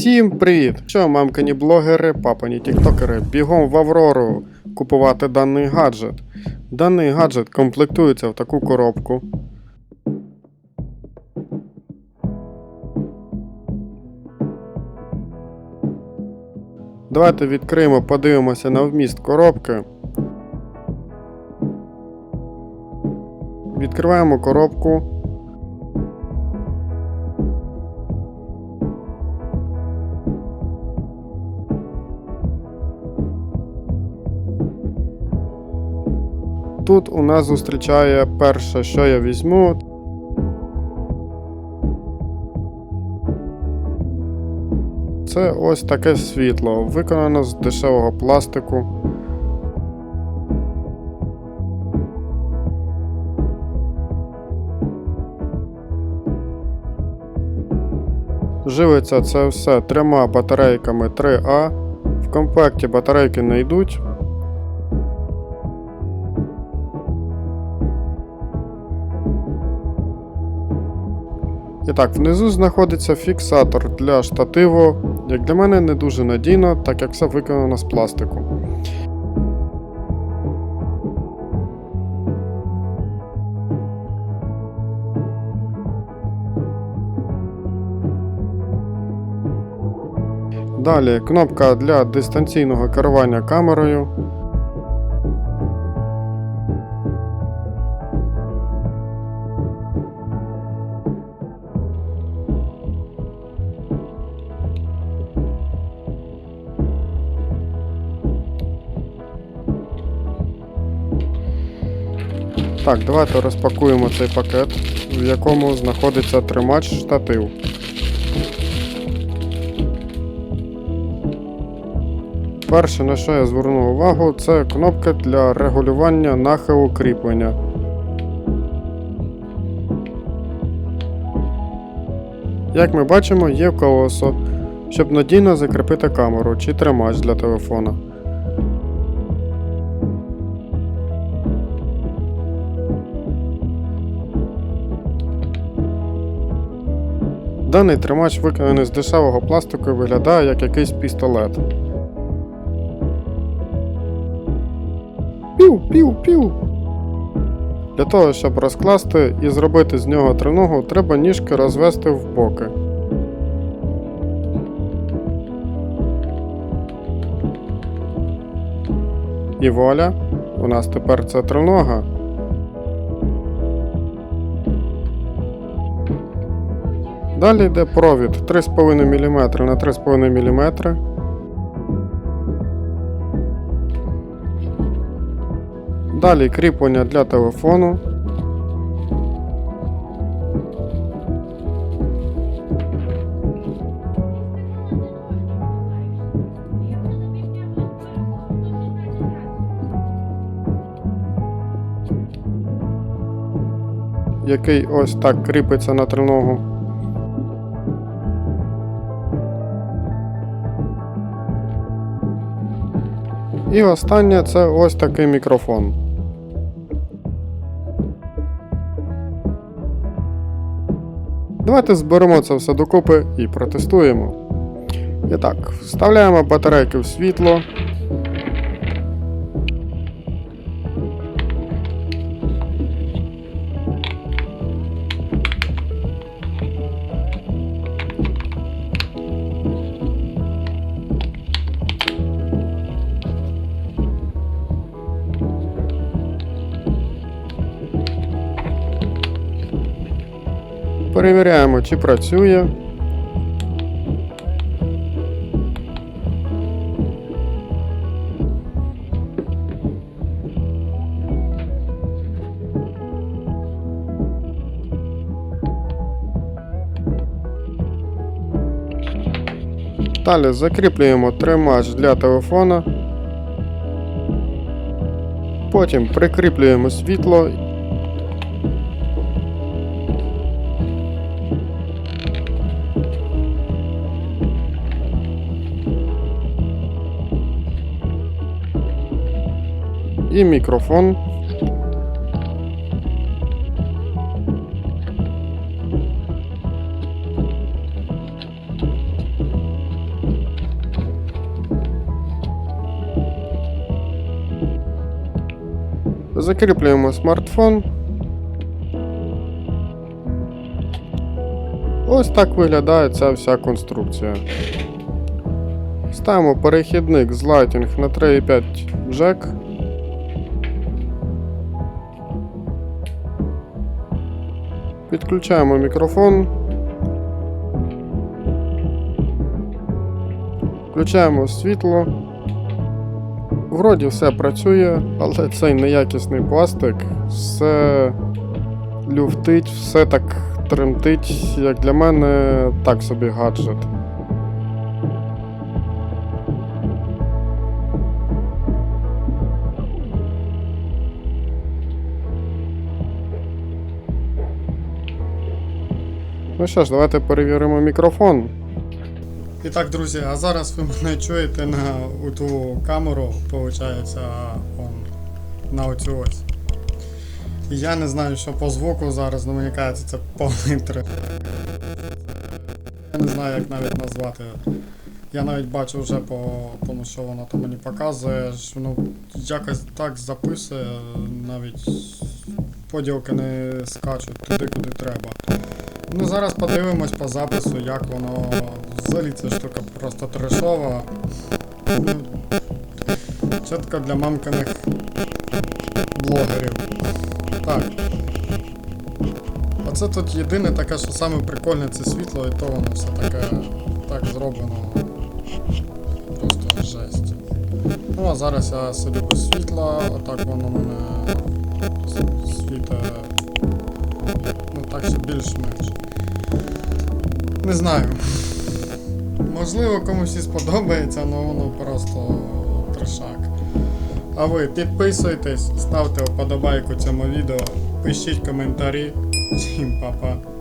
Всім привіт! Що, мамкані блогери, папані тіктокери, бігом в Аврору купувати даний гаджет. Даний гаджет комплектується в таку коробку. Давайте відкриємо, подивимося на вміст коробки. Відкриваємо коробку. Тут у нас зустрічає перше, що я візьму. Це ось таке світло, виконано з дешевого пластику. Живиться це все трьома батарейками 3А. В комплекті батарейки не йдуть. І так, внизу знаходиться фіксатор для штативу. Як для мене не дуже надійно, так як все виконано з пластику. Далі кнопка для дистанційного керування камерою. Так, давайте розпакуємо цей пакет, в якому знаходиться тримач штатив. Перше, на що я звернув увагу, це кнопка для регулювання нахилу кріплення. Як ми бачимо, є колесо, щоб надійно закріпити камеру чи тримач для телефона. Даний тримач виконаний з дешевого пластику і виглядає як якийсь пістолет. Пів, пів. Для того, щоб розкласти і зробити з нього триногу, треба ніжки розвести в боки. І вуаля, у нас тепер це тринога. Далі йде провід 3,5 мм на 3,5 мм. Далі кріплення для телефону. Який ось так кріпиться на триногу. І останнє це ось такий мікрофон. Давайте зберемо це все докупи і протестуємо. І так, вставляємо батарейки в світло. Перевіряємо, чи працює. Далі закріплюємо тримач для телефона. Потім прикріплюємо світло і мікрофон. Закріплюємо смартфон. Ось так виглядає ця вся конструкція. Ставимо перехідник з Lighting на 3,5 джек. Підключаємо мікрофон. Включаємо світло. Вроді все працює, але цей неякісний пластик все люфтить, все так тремтить, як для мене так собі гаджет. Ну що ж, давайте перевіримо мікрофон. І так, друзі, а зараз ви мене чуєте на ту камеру, виходить, на оцю ось. Я не знаю, що по звуку зараз, ну мені кажеться, це повний трек. Я не знаю, як навіть назвати. Я навіть бачу вже по тому, що воно там мені показує, що воно якось так записує, навіть поділки не скачуть туди, куди треба. Ну зараз подивимось по запису, як воно. Взагалі ця штука просто трешова. Ну, Чітко для мамкиних блогерів. Так. Оце тут єдине таке, що саме прикольне це світло, і то воно все таке так зроблено. Просто жесть. Ну а зараз я сидю без світла, отак воно мене світить. Так ще більш-менш. Не знаю. Можливо, комусь і сподобається, але воно просто трешак. А ви підписуйтесь, ставте вподобайку цьому відео, пишіть коментарі. Всім па-па.